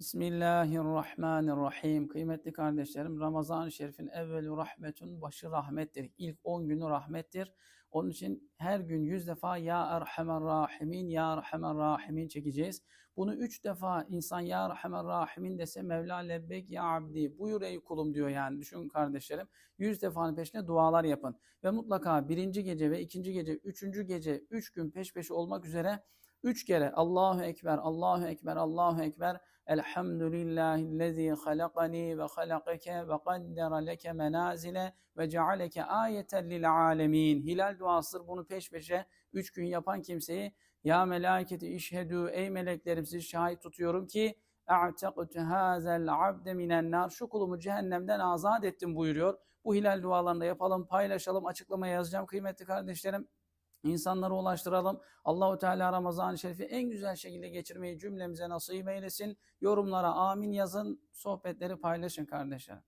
Bismillahirrahmanirrahim. Kıymetli kardeşlerim, Ramazan-ı Şerif'in evvelu rahmetun, başı rahmettir. İlk 10 günü rahmettir. Onun için her gün 100 defa Ya Erhamer Rahimin, Ya Erhamer Rahimin çekeceğiz. Bunu 3 defa insan Ya Erhamer Rahimin dese Mevla lebbek ya abdi, buyur ey kulum diyor yani. Düşünün kardeşlerim. 100 defanın peşine dualar yapın. Ve mutlaka birinci gece ve ikinci gece, üçüncü gece, 3 gün peş peşe olmak üzere Üç kere Allahu Ekber, Allahu Ekber, Allahu Ekber. Elhamdülillahillezî halakani ve halakeke ve kaddere leke menazile ve cealeke ayeten lil alemin. Hilal duasıdır. Bunu peş peşe üç gün yapan kimseyi ya meleketi işhedü ey meleklerim sizi şahit tutuyorum ki اَعْتَقْتُ هَذَا الْعَبْدَ مِنَ النَّارِ Şu kulumu cehennemden azat ettim buyuruyor. Bu hilal dualarını da yapalım, paylaşalım, açıklamaya yazacağım kıymetli kardeşlerim. İnsanlara ulaştıralım. Allahu Teala Ramazan-ı Şerif'i en güzel şekilde geçirmeyi cümlemize nasip eylesin. Yorumlara amin yazın, sohbetleri paylaşın kardeşler.